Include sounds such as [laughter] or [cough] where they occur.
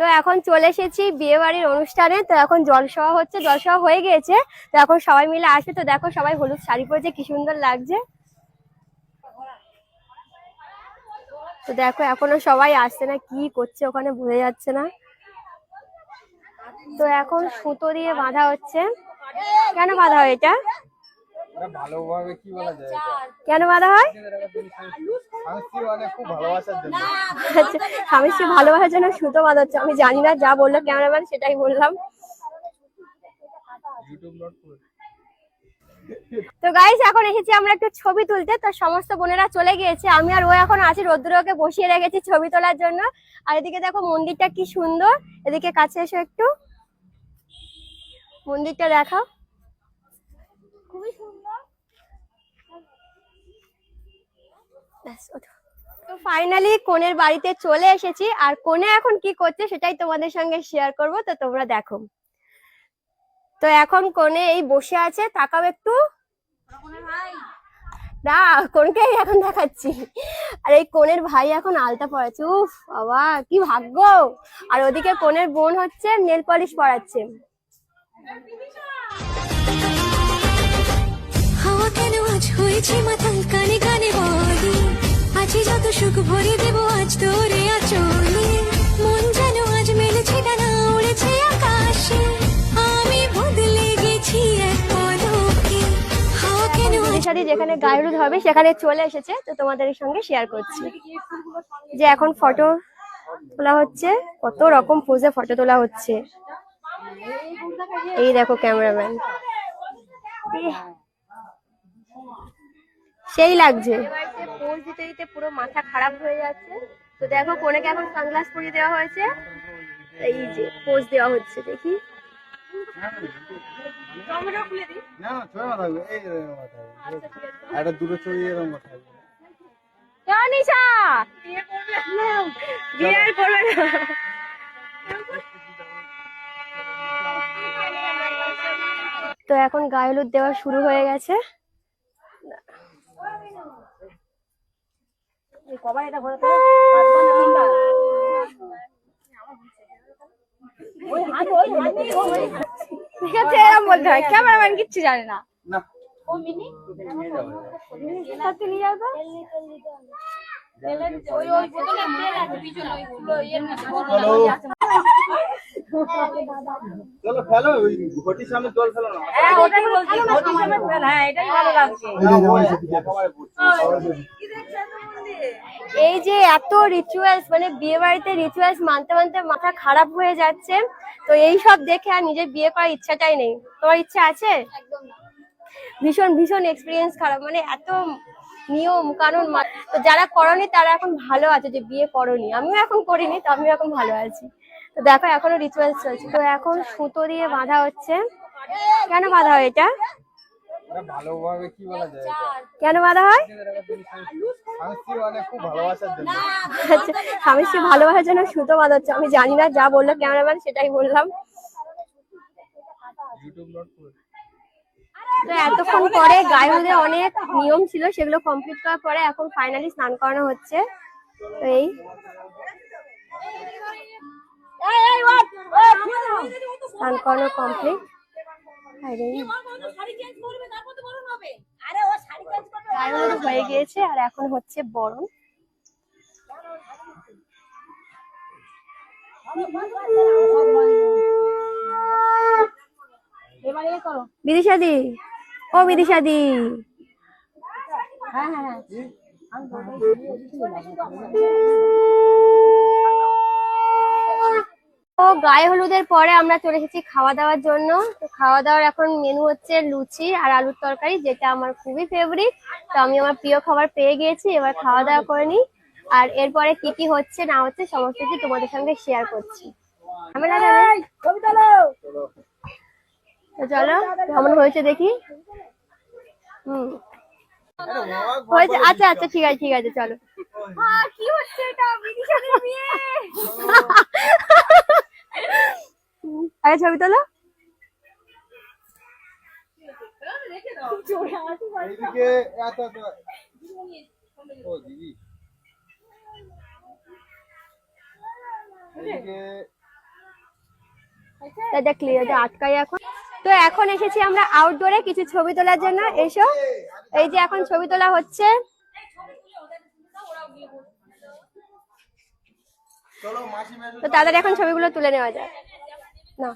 তো এখন চলে এসেছি বিয়ে বাড়ির অনুষ্ঠানে। তো এখন জলসভা হচ্ছে জলসভা হয়ে গিয়েছে। তো এখন সবাই মিলে আসবে। তো দেখো সবাই হলুদ শাড়ি পরেছে, কি সুন্দর লাগছে। তো দেখো এখনও সবাই আসছে না, কি করছে ওখানে বোঝা যাচ্ছে না। তো এখন সুতো দিয়ে বাঁধা হচ্ছে। কেন বাঁধা হয় এটা? ভালোভাবে কি বলা যায় কেন বাঁধা হয়? মানে ভালোবাসার জন্য। আচ্ছা স্বামী স্ত্রী ভালোবাসার জন্য সুতো বাঁধাচ্ছে। আমি জানি না যা বলল ক্যামেরাম্যান সেটাই বললাম। তো গাইস এখন এসেছি আমরা একটু ছবি তুলতে। তো সমস্ত বোনেরা চলে গিয়েছে। আমি আর ও এখন আছি রোদ্দুরকে বসিয়ে রেখেছি ছবি তোলার জন্য। আর এদিকে দেখো মন্দিরটা কি সুন্দর। এদিকে কাছে এসো একটু। মন্দিরটা দেখাও। খুবই সুন্দর। ফাইনালি কোনের বাড়িতে চলে এসেছি, আর কোনে এখন কি করছে সেটাই তোমাদের সঙ্গে শেয়ার করব, তো তোমরা দেখো। তো এখন কোনে এই বসে আছে, তাকাও একটু। না, কোনকেই এখন দেখাচ্ছি। আর এই কোনের ভাই এখন আলতা পড়াচ্ছে, উফ, বাবা, কি ভাগ্য। আর ওদিকে কোনের বোন হচ্ছে নেল পলিশ পড়াচ্ছে। হাওয়া সুখ ভরে দেব আজ তোরে আচলে। মন যেন আজ মেলেছে ডানা উড়েছে আকাশে। আমি বদলে গেছি এক পলকে। হাওয়া কেন আজ যেখানে গায়ে হলুদ হবে সেখানে চলে এসেছে। তো তোমাদের সঙ্গে শেয়ার করছি। যে এখন ফটো তোলা হচ্ছে কত রকম পোজে ফটো তোলা হচ্ছে। এই দেখো ক্যামেরাম্যান সেই লাগছে। পোজ দিতে দিতে পুরো মাথা খারাপ হয়ে যাচ্ছে। তো দেখো কোনেকে এখন সানগ্লাস পরিয়ে দেওয়া হয়েছে। এই যে পোজ দেওয়া হচ্ছে দেখি। না। তো এখন গায়ে হলুদ দেওয়া শুরু হয়ে গেছে। ঠিক আছে এরকম বলতে হয়। ক্যামেরাম্যান কিচ্ছু জানে না। না। সাথে নিয়ে যাবে চলো ফেলো ওই ঘটির সামনে জল ফেলো না। এই যে এত রিচুয়ালস মানে বিয়ে বাড়িতে রিচুয়ালস মানতে মানতে মাথা খারাপ হয়ে যাচ্ছে তো এই সব দেখে আর নিজের বিয়ে করার ইচ্ছাটাই নেই। তোমার ইচ্ছা আছে? ভীষণ ভীষণ এক্সপিরিয়েন্স খারাপ মানে এত নিয়ম কানুন মা- তো যারা করনি তারা এখন ভালো আছে যে বিয়ে করনি। আমিও এখন করিনি তো আমিও এখন ভালো আছি। তো দেখো এখনও রিচুয়ালস চলছে। তো এখন সুতো দিয়ে বাঁধা হচ্ছে। কেন বাঁধা হয় এটা? ভালোভাবে কি বলা যায় কেন বাঁধা হয়? কি মানে খুব ভালোবাসার জন্য। আচ্ছা স্বামী স্ত্রী ভালোবাসার জন্য সুতো বাঁধাচ্ছে। আমি জানি না যা বলল ক্যামেরাম্যান সেটাই বললাম। তো এতক্ষণ পরে গায়ে হলুদে অনেক নিয়ম ছিল সেগুলো কমপ্লিট করার পরে এখন ফাইনালি স্নান করানো হচ্ছে। তো এই। স্নান করানো কমপ্লিট হলুদ হয়ে গিয়েছে আর এখন হচ্ছে বরণ। বিদিশাদি ও বিদিশাদি তো গায়ে হলুদের পরে আমরা চলে এসেছি খাওয়া দাওয়ার জন্য। তো খাওয়া দাওয়ার এখন মেনু হচ্ছে লুচি আর আলুর তরকারি যেটা আমার খুবই ফেভারিট তো আমি আমার প্রিয় খাবার পেয়ে গিয়েছি এবার খাওয়া দাওয়া করে নিই। আর এরপরে কি কি হচ্ছে না হচ্ছে সমস্ত কিছু তোমাদের সঙ্গে শেয়ার করছি। চলো কেমন হয়েছে দেখি। হুম। হয়েছে আচ্ছা আচ্ছা ঠিক আছে ঠিক আছে চলো। কি হচ্ছে এটা? [laughs] আগে ছবি তোলো। এটা ক্লিয়ার এটা আটকাই এখন। তো এখন এসেছি আমরা আউটডোরে কিছু ছবি তোলার জন্য। এসো। এই যে এখন ছবি তোলা হচ্ছে। তো তাদের এখন ছবিগুলো তুলে নেওয়া যায় না